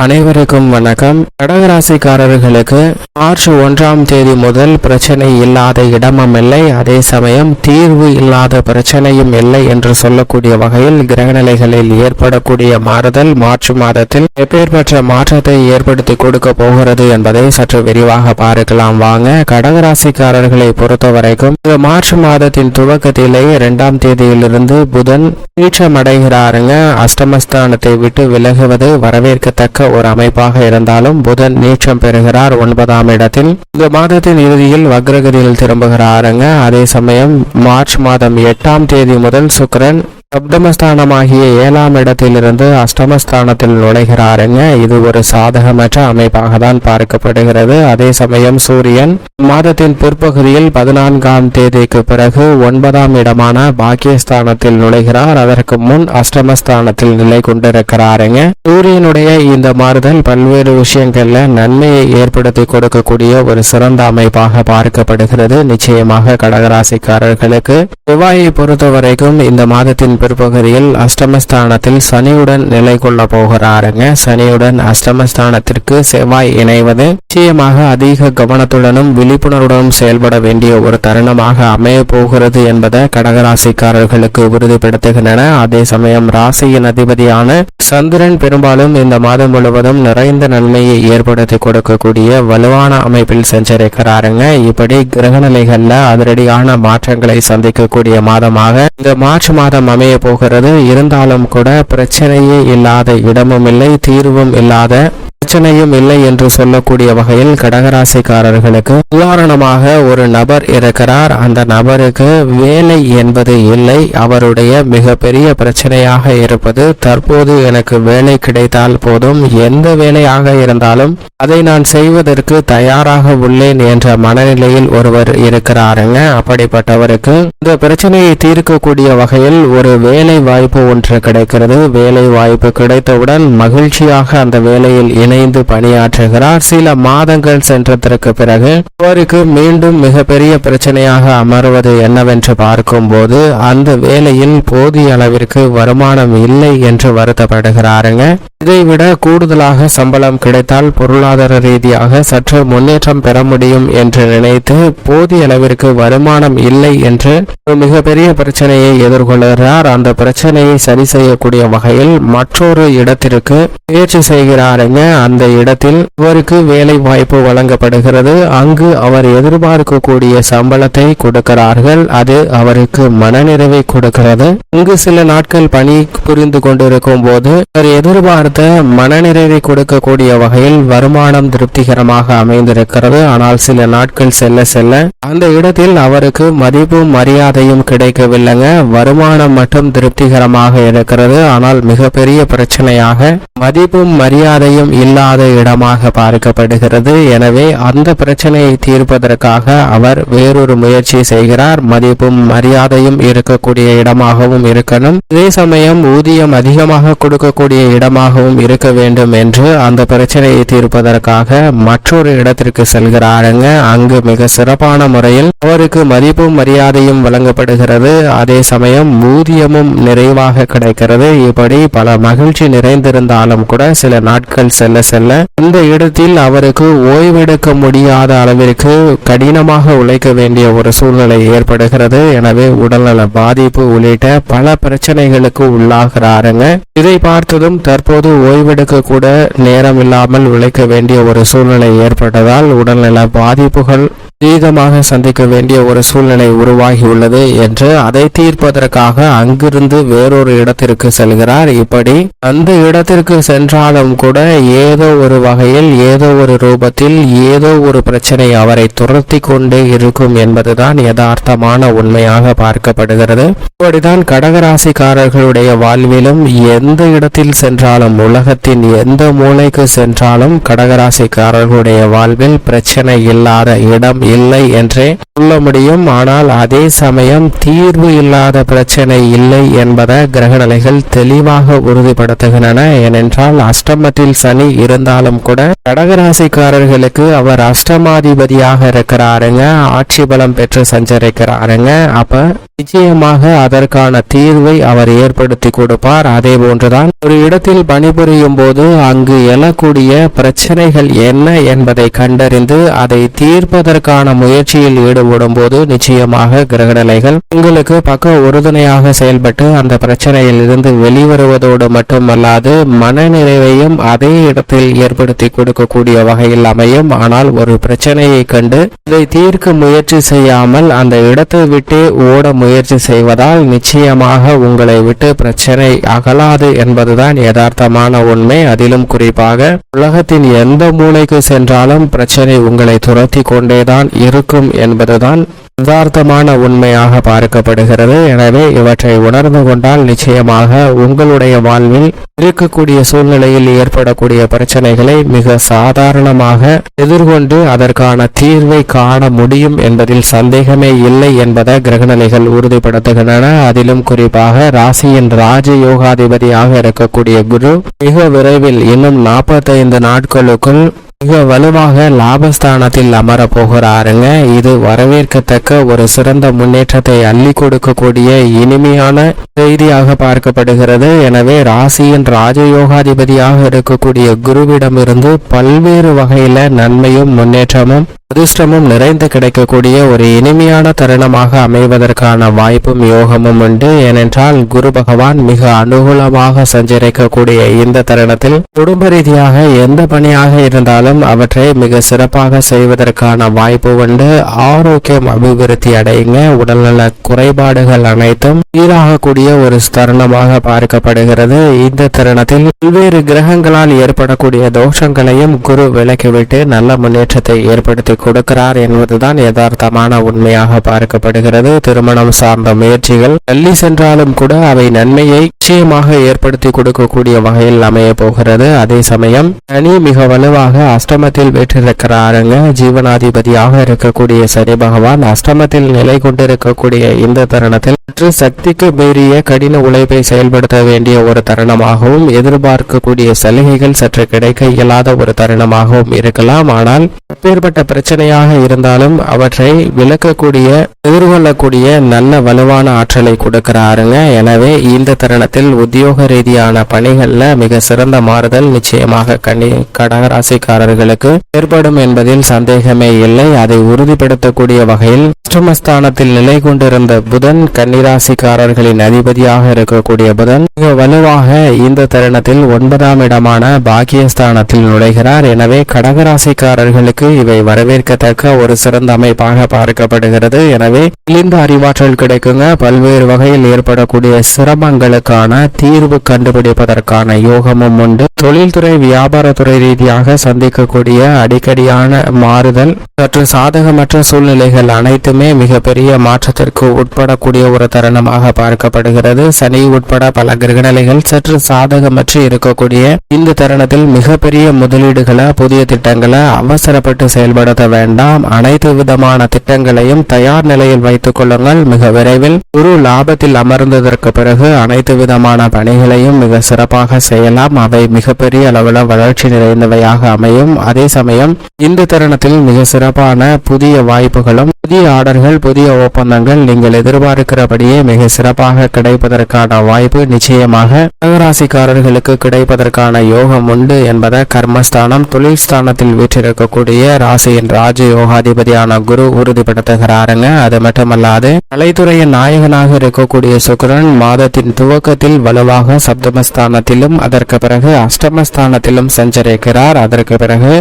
அனைவருக்கும் வணக்கம். கடகராசிக்காரர்களுக்கு மார்ச் ஒன்றாம் தேதி முதல் பிரச்சனை இல்லாத இடமும் இல்லை. அதே சமயம் தீர்வு இல்லாத பிரச்சனையும் இல்லை என்று சொல்லக்கூடிய வகையில் கிரகநிலைகளில் ஏற்படக்கூடிய மாறுதல் மார்ச் மாதத்தில் எப்பேற்பட்ட மாற்றத்தை ஏற்படுத்தி கொடுக்க போகிறது என்பதை சற்று விரிவாக பார்க்கலாம். வாங்க கடகராசிக்காரர்களை பொறுத்தவரைக்கும் இந்த மார்ச் மாதத்தின் துவக்கத்திலேயே இரண்டாம் தேதியிலிருந்து புதன் நீச்சமடைகிறாருங்க. அஷ்டமஸ்தானத்தை விட்டு விலகுவது வரவேற்கத்தக்க ஒரு அமைப்பாக இருந்தாலும் புதன் நீச்சம் பெறுகிறார் ஒன்பதாம் இடத்தில். இந்த மாதத்தின் இறுதியில் வக்ரகதியில் திரும்புகிறாருங்க. அதே சமயம் மார்ச் மாதம் எட்டாம் தேதி முதல் சுக்கரன் சப்தமஸ்தானமாகிய ஏழாம் இடத்திலிருந்து அஷ்டமஸ்தானத்தில் நுழைகிறாருங்க. இது ஒரு சாதகமற்ற அமைப்பாக தான் பார்க்கப்படுகிறது. அதே சமயம் சூரியன் மாதத்தின் பிற்பகுதியில் பதினான்காம் தேதிக்கு பிறகு ஒன்பதாம் இடமான பாக்கியஸ்தானத்தில் நுழைகிறார். அதற்கு முன் அஷ்டமஸ்தானத்தில் நிலை கொண்டிருக்கிறாருங்க. சூரியனுடைய இந்த மாறுதல் பல்வேறு விஷயங்கள்ல நன்மையை ஏற்படுத்தி கொடுக்கக்கூடிய ஒரு சிறந்த அமைப்பாக பார்க்கப்படுகிறது. நிச்சயமாக கடகராசிக்காரர்களுக்கு செவ்வாயை பொறுத்தவரைக்கும் இந்த மாதத்தின் பிற்பகுதியில் அஷ்டமஸ்தானத்தில் சனியுடன் நிலை கொள்ள போகிறாருங்க. சனியுடன் அஷ்டமஸ்தானத்திற்கு செவ்வாய் இணைவது நிச்சயமாக அதிக கவனத்துடனும் விழிப்புணர்வுடனும் செயல்பட வேண்டிய ஒரு தருணமாக அமைய போகிறது என்பதை கடகராசிக்காரர்களுக்கு உறுதிப்படுத்துகின்றன. அதே சமயம் ராசியின் அதிபதியான சந்திரன் பெரும்பாலும் இந்த மாதம் முழுவதும் நிறைந்த நன்மையை ஏற்படுத்தி கொடுக்கக்கூடிய வலுவான அமைப்பில் சென்றிருக்கிறாருங்க. இப்படி கிரகநிலைகள்ல அதிரடியான மாற்றங்களை சந்திக்கக்கூடிய மாதமாக இந்த மார்ச் மாதம் அமைய போகிறது. இருந்தாலும் கூட பிரச்சனையே இல்லாத இடமும் இல்லை தீர்வும் இல்லாத பிரச்சனையும் இல்லை என்று சொல்லக்கூடிய வகையில் கடகராசிக்காரர்களுக்கு உதாரணமாக ஒரு நபர் இருக்கிறார். அந்த நபருக்கு வேலை என்பது இல்லை. அவருடைய மிகப்பெரிய பிரச்சனையாக இருப்பது தற்போது எனக்கு வேலை கிடைத்தால் போதும். எந்த வேலையாக இருந்தாலும் அதை நான் செய்வதற்கு தயாராக உள்ளேன் என்ற மனநிலையில் ஒருவர் இருக்கிறாருங்க. அப்படிப்பட்டவருக்கு இந்த பிரச்சனையை தீர்க்கக்கூடிய வகையில் ஒரு வேலை வாய்ப்பு ஒன்று கிடைக்கிறது. வேலை வாய்ப்பு கிடைத்தவுடன் மகிழ்ச்சியாக அந்த வேலையில் இணைந்து பணியாற்றுகிறார். சில மாதங்கள் சென்றதற்கு பிறகு அவருக்கு மீண்டும் மிகப்பெரிய பிரச்சனையாக அமர்வது என்னவென்று பார்க்கும்போது அந்த வேலையில் போதிய அளவிற்கு வருமானம் இல்லை என்று வருத்தப்படுகிறாருங்க. இதைவிட கூடுதலாக சம்பளம் கிடைத்தால் பொருளாதார ரீதியாக சற்று முன்னேற்றம் பெற முடியும் என்று நினைத்து போதிய அளவிற்கு வருமானம் இல்லை என்று ஒரு மிகப்பெரிய பிரச்சனையை எதிர்கொள்கிறார். அந்த பிரச்சனையை சரி செய்யக்கூடிய வகையில் மற்றொரு இடத்திற்கு முயற்சி செய்கிறாருங்க. அந்த இடத்தில் அவருக்கு வேலை வாய்ப்பு வழங்கப்படுகிறது. அங்கு அவர் எதிர்பார்க்கக்கூடிய சம்பளத்தை கொடுக்கிறார்கள். அது அவருக்கு மனநிறைவை கொடுக்கிறது. இங்கு சில நாட்கள் பணி புரிந்து கொண்டிருக்கும் போது அவர் எதிர்பார்த்த மனநிறைவை கொடுக்கக்கூடிய வகையில் வருமானம் திருப்திகரமாக அமைந்திருக்கிறது. ஆனால் சில நாட்கள் செல்ல செல்ல அந்த இடத்தில் அவருக்கு மதிப்பும் மரியாதையும் கிடைக்கவில்லைங்க. வருமானம் மட்டும் திருப்திகரமாக இருக்கிறது. ஆனால் மிகப்பெரிய பிரச்சனையாக மதிப்பும் மரியாதையும் இல்லாத இடமாக பார்க்கப்படுகிறது. எனவே அந்த பிரச்சனையை தீர்ப்பதற்காக அவர் வேறொரு முயற்சி செய்கிறார். மதிப்பும் மரியாதையும் இருக்கக்கூடிய இடமாகவும் இருக்கணும். அதே சமயம் ஊதியம் அதிகமாக கொடுக்கக்கூடிய இடமாகவும் இருக்க வேண்டும் என்று அந்த பிரச்சனையை தீர்ப்பதற்காக மற்றொரு இடத்திற்கு செல்கிறாருங்க. அங்கு மிக சிறப்பான முறையில் அவருக்கு மதிப்பும் மரியாதையும் வழங்கப்படுகிறது. அதே சமயம் ஊதியமும் நிறைவாக கிடைக்கிறது. இப்படி பல மகிழ்ச்சி நிறைந்திருந்தாலும் கூட சில நாட்கள் செல்ல செல்ல. இந்த இடத்தில் அவருக்கு ஓய்வெடுக்க முடியாத அளவிற்கு கடினமாக உழைக்க வேண்டிய ஒரு சூழ்நிலை ஏற்படுகிறது. எனவே உடல்நல பாதிப்பு உள்ளிட்ட பல பிரச்சனைகளுக்கு உள்ளாகிறாருங்க. இதை பார்த்ததும் தற்போது ஓய்வெடுக்க கூட நேரம் இல்லாமல் உழைக்க வேண்டிய ஒரு சூழ்நிலை ஏற்பட்டதால் உடல்நல பாதிப்புகள் தீவிரமாக சந்திக்க வேண்டிய ஒரு சூழ்நிலை உருவாகியுள்ளது என்று அதை தீர்ப்பதற்காக அங்கிருந்து வேறொரு இடத்திற்கு செல்கிறார். இப்படி அந்த இடத்திற்கு சென்றாலும் கூட ஏதோ ஒரு வகையில் ஏதோ ஒரு ரூபத்தில் ஏதோ ஒரு பிரச்சனை அவரை துரத்தி கொண்டே இருக்கும் என்பதுதான் யதார்த்தமான உண்மையாக பார்க்கப்படுகிறது. இப்படிதான் கடகராசிக்காரர்களுடைய வாழ்விலும் எந்த இடத்தில் சென்றாலும் உலகத்தின் எந்த மூலைக்கு சென்றாலும் கடகராசிக்காரர்களுடைய வாழ்வில் பிரச்சனை இல்லாத இடம் இல்லை என்றே சொல்ல முடியும். ஆனால் அதே சமயம் தீர்வு இல்லாத பிரச்சனை இல்லை என்பதை கிரகநிலைகள் தெளிவாக உறுதிப்படுத்துகின்றன. ஏனென்றால் அஷ்டமத்தில் சனி இருந்தாலும் கூட கடகராசிக்காரர்களுக்கு அவர் அஷ்டமாதிபதியாக இருக்கிறாருங்க. ஆட்சி பலம் பெற்று சஞ்சரிக்கிறாருங்க. அப்ப நிச்சயமாக அதற்கான தீர்வை அவர் ஏற்படுத்தி கொடுப்பார். அதே போன்றுதான் ஒரு இடத்தில் பணிபுரியும் போது அங்கு எழக்கூடிய பிரச்சனைகள் என்ன என்பதை கண்டறிந்து அதை தீர்ப்பதற்கான முயற்சியில் ஈடுபடும் போது நிச்சயமாக கிரகநிலைகள் உங்களுக்கு பக்க உறுதுணையாக செயல்பட்டு அந்த பிரச்சனையில் இருந்து வெளிவருவதோடு மட்டுமல்லாது மனநிறைவையும் அதே இடத்தில் ஏற்படுத்தி கொடுக்கக்கூடிய வகையில் அமையும். ஆனால் ஒரு பிரச்சனையை கண்டு இதை தீர்க்க முயற்சி செய்யாமல் அந்த இடத்தை விட்டே ஓட முயற்சி செய்வதால் நிச்சயமாக உங்களை விட்டு பிரச்சனை அகலாது என்பதுதான் யதார்த்தமான உண்மை. அதிலும் குறிப்பாக உலகத்தின் எந்த மூலைக்கு சென்றாலும் பிரச்சனை உங்களை துரத்தி கொண்டேதான் இருக்கும் என்பது என்பதுதான் யதார்த்தமான உண்மையாக பார்க்கப்படுகிறது. எனவே இவற்றை உணர்ந்து கொண்டால் நிச்சயமாக உங்களுடைய வாழ்வில் இருக்கக்கூடிய சூழ்நிலையில் ஏற்படக்கூடிய பிரச்சனைகளை மிக சாதாரணமாக எதிர்கொண்டு அதற்கான தீர்வை காண முடியும் என்பதில் சந்தேகமே இல்லை என்பதை கிரகணனைகள் உறுதிப்படுத்துகின்றன. அதிலும் குறிப்பாக ராசியின் ராஜ யோகாதிபதியாக இருக்கக்கூடிய குரு மிக விரைவில் இன்னும் நாற்பத்தைந்து நாட்களுக்குள் மிக வலுவாக லாபஸ்தானத்தில் அமர போகிறாருங்க இது வரவேற்கத்தக்க ஒரு சிறந்த முன்னேற்றத்தை அள்ளி கொடுக்கக்கூடிய இனிமையான செய்தியாக பார்க்கப்படுகிறது. எனவே ராசியின் ராஜயோகாதிபதியாக இருக்கக்கூடிய குருவிடமிருந்து பல்வேறு வகையில நன்மையும் முன்னேற்றமும் அதிர்ஷ்டமும் நிறைந்து கிடைக்கக்கூடிய ஒரு இனிமையான தருணமாக அமைவதற்கான வாய்ப்பும் யோகமும் உண்டு. ஏனென்றால் குரு பகவான் மிக அனுகூலமாக சஞ்சரிக்கக்கூடிய இந்த தருணத்தில் குடும்ப ரீதியாக எந்த பணியாக இருந்தாலும் அவற்றை மிக சிறப்பாக செய்வதற்கான வாய்ப்பு உண்டு. ஆரோக்கியம் அபிவிருத்தி அடையுங்க. உடல்நல குறைபாடுகள் அனைத்தும் சீராகக்கூடிய ஒரு தருணமாக பார்க்கப்படுகிறது. இந்த தருணத்தில் பல்வேறு கிரகங்களால் ஏற்படக்கூடிய தோஷங்களையும் குரு விலக்கிவிட்டு நல்ல முன்னேற்றத்தை ஏற்படுத்தி கொடுக்கிறார் என்பதுதான் யதார்த்தமான உண்மையாக பார்க்கப்படுகிறது. திருமணம் சார்ந்த முயற்சிகள் தள்ளி சென்றாலும் கூட அவை நன்மையை நிச்சயமாக ஏற்படுத்தி கொடுக்கக்கூடிய வகையில் அமைய போகிறது. அதே சமயம் சனி மிக வலுவாக அஷ்டமத்தில் பெற்றிருக்கிறாருங்க ஜீவனாதிபதியாக இருக்கக்கூடிய சனி பகவான் அஷ்டமத்தில் நிலை கொண்டிருக்கக்கூடிய இந்த தருணத்தில் சற்று சக்திக்கு மீறிய கடின உழைப்பை செயல்படுத்த வேண்டிய ஒரு தருணமாகவும் எதிர்பார்க்கக்கூடிய சலுகைகள் சற்று கிடைக்க இயலாத ஒரு தருணமாகவும் இருக்கலாம். ஆனால் அப்பேற்பட்ட பிரச்சனையாக இருந்தாலும் அவற்றை விளக்கக்கூடிய எதிர்கொள்ளக்கூடிய நல்ல வலுவான ஆற்றலை கொடுக்கிறாருங்க. எனவே இந்த தருணத்தில் உத்தியோக ரீதியான பணிகள்ல மிக சிறந்த மாறுதல் நிச்சயமாக கடகராசிக்கார கடகராசிக்காரர்களுக்கு ஏற்படும் என்பதில் சந்தேகமே இல்லை. அதை உறுதிப்படுத்தக்கூடிய வகையில் அஷ்டமஸ்தானத்தில் நிலை கொண்டிருந்த புதன் கன்னிராசிக்காரர்களின் அதிபதியாக இருக்கக்கூடிய புதன் மிக வலுவாக இந்த தருணத்தில் ஒன்பதாம் இடமான பாக்கியஸ்தானத்தில் நுழைகிறார். எனவே கடகராசிக்காரர்களுக்கு இவை வரவேற்கத்தக்க ஒரு சிறந்த அமைப்பாக பார்க்கப்படுகிறது. எனவே இழிந்த அறிவாற்றல் கிடைக்குங்க. பல்வேறு வகையில் ஏற்படக்கூடிய சிரமங்களுக்கான தீர்வு கண்டுபிடிப்பதற்கான யோகமும் உண்டு. தொழில்துறை வியாபாரத்துறை ரீதியாக சந்திக்கக்கூடிய அடிக்கடியான மாறுதல் சற்று சாதகமற்ற சூழ்நிலைகள் அனைத்துமே மிகப்பெரிய மாற்றத்திற்கு உட்படக்கூடிய ஒரு தருணமாக பார்க்கப்படுகிறது. சனி உட்பட பல கிரகநிலைகள் சற்று சாதகமற்று இருக்கக்கூடிய இந்த தருணத்தில் மிகப்பெரிய முதலீடுகளை புதிய திட்டங்களை அவசரப்பட்டு செயல்படுத்த வேண்டாம். அனைத்து விதமான திட்டங்களையும் தயார் நிலையில் வைத்துக் கொள்ளுங்கள். மிக விரைவில் குரு லாபத்தில் அமர்ந்ததற்கு பிறகு அனைத்து விதமான பணிகளையும் மிக சிறப்பாக செய்யலாம். அவை மிகப்பெரிய அளவில் வளர்ச்சி நிறைந்தவையாக அமையும். அதே சமயம் இந்த தருணத்தில் மிக சிறப்பான புதிய வாய்ப்புகளும் புதிய ஆர்டர்கள் புதிய ஒப்பந்தங்கள் நீங்கள் எதிர்பார்க்கிறபடியே மிக சிறப்பாக கிடைப்பதற்கான வாய்ப்பு நிச்சயமாக கடகராசிக்காரர்களுக்கு கிடைப்பதற்கான யோகம் உண்டு என்பதை கர்மஸ்தானம் தொழில் ஸ்தானத்தில் வீற்றிருக்கக்கூடிய ராசியின் ராஜ யோகாதிபதியான குரு உறுதிப்படுத்துகிறாருங்க. அது மட்டுமல்லாது கலைத்துறையின் நாயகனாக இருக்கக்கூடிய சுக்கரன் மாதத்தின் துவக்கத்தில் வலுவாக சப்தமஸ்தானத்திலும் அதற்கு பிறகு அஷ்டமஸ்தானத்திலும் சஞ்சரிக்கிறார். அதற்கு பிறகு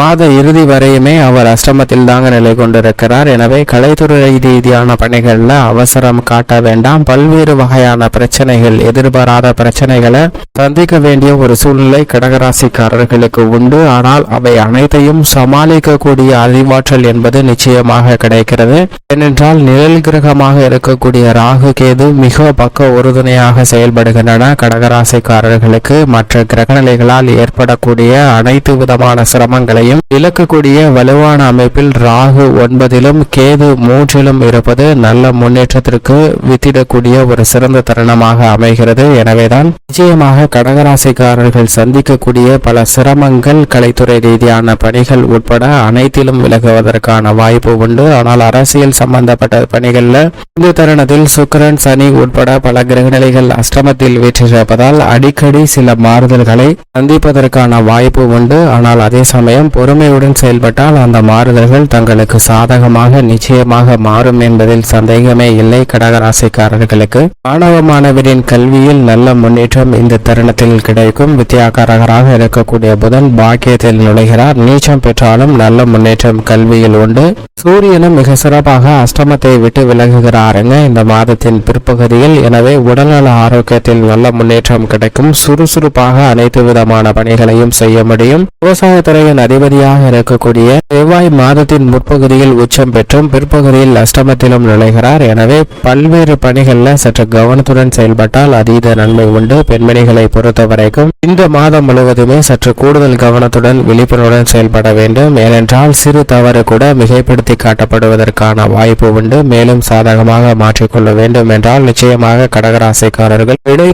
மாத இறுதி வரையுமே அவர் அஷ்டமத்தில் தாங்க நிலை கொண்டிருக்கிறார். எனவே கலை கலைத்துறை ரீதியான பணிகள்ல அவசரம் காட்ட வேண்டாம். பல்வேறு வகையான பிரச்சனைகள் எதிர்பாராத பிரச்சனைகளை சந்திக்க வேண்டிய ஒரு சூழ்நிலை கடகராசிக்காரர்களுக்கு உண்டு. ஆனால் அவை அனைத்தையும் சமாளிக்கக்கூடிய அறிவாற்றல் என்பது நிச்சயமாக கிடைக்கிறது. ஏனென்றால் நிழல் கிரகமாக இருக்கக்கூடிய ராகு கேது மிக பக்க உறுதுணையாக செயல்படுகின்றன கடகராசிக்காரர்களுக்கு. மற்ற கிரகநிலைகளால் ஏற்படக்கூடிய அனைத்து விதமான சிரமங்களையும் இழக்கக்கூடிய வலுவான அமைப்பில் ராகு ஒன்பதிலும் கேது மூன்றிலும் இருப்பது நல்ல முன்னேற்றத்திற்கு வித்திடக்கூடிய ஒரு சிறந்த தருணமாக அமைகிறது. எனவேதான் நிச்சயமாக கடகராசிக்காரர்கள் சந்திக்கக்கூடிய பல சிரமங்கள் கலைத்துறை ரீதியான பணிகள் உட்பட அனைத்திலும் விலகுவதற்கான வாய்ப்பு உண்டு. ஆனால் அரசியல் சம்பந்தப்பட்ட பணிகள்ல இந்த தருணத்தில் சுக்கிரன் சனி உட்பட பல கிரகநிலைகள் அஷ்டமத்தில் வீற்றிருப்பதால் அடிக்கடி சில மாறுதல்களை சந்திப்பதற்கான வாய்ப்பு உண்டு. ஆனால் அதே சமயம் பொறுமையுடன் செயல்பட்டால் அந்த மாறுதல்கள் தங்களுக்கு சாதகமாக நிச்சயமாக மாறும் என்பதில் சந்தேகமே இல்லை கடகராசிக்காரர்களுக்கு. மாணவ மாணவரின் கல்வியில் நல்ல முன்னேற்றம் இந்த தருணத்தில் கிடைக்கும். வித்தியாகாரகராக இருக்கக்கூடிய புதன் பாக்கியத்தில் நுழைகிறார். நீச்சம் பெற்றாலும் நல்ல முன்னேற்றம் கல்வியில் உண்டு. சூரியனும் மிக சிறப்பாக அஷ்டமத்தை விட்டு விலகுகிறாருங்க. இந்த மாதத்தின் பிற்பகுதியில் எனவே உடல்நல ஆரோக்கியத்தில் நல்ல முன்னேற்றம் கிடைக்கும். சுறுசுறுப்பாக அனைத்து விதமான பணிகளையும் செய்ய முடியும். விவசாயத்துறையின் அதிபதியாக இருக்கக்கூடிய செவ்வாய் மாதத்தின் முற்பகுதியில் உச்சம் பெற்றும். பிற்பகுதியில் அஷ்டமத்திலும் நுழைகிறார். எனவே பல்வேறு பணிகளில் சற்று கவனத்துடன் செயல்பட்டால் அதீத நன்மை உண்டு. பெண்மணிகளை பொறுத்த வரைக்கும் இந்த மாதம் முழுவதுமே சற்று கூடுதல் கவனத்துடன் விழிப்புணர்வுடன் செயல்பட வேண்டும். ஏனென்றால் சிறு தவறு கூட மிகைப்படுத்தி காட்டப்படுவதற்கான வாய்ப்பு உண்டு. மேலும் சாதகமாக மாற்றிக்கொள்ள வேண்டும் என்றால் நிச்சயமாக கடகராசிக்காரர்கள் விடை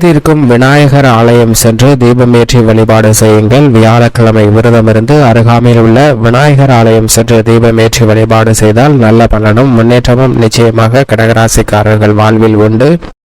விநாயகர் ஆலயம் சென்று தீபமேற்றி வழிபாடு செய்யுங்கள். வியாழக்கிழமை விரதமிருந்து அருகாமையில் உள்ள விநாயகர் ஆலயம் சென்று தீபமேற்றி வழிபாடு செய்தால் நல்ல பலன் பலனும் முன்னேற்றமும் நிச்சயமாக கடகராசிக்காரர்கள் வாழ்வில் உண்டு.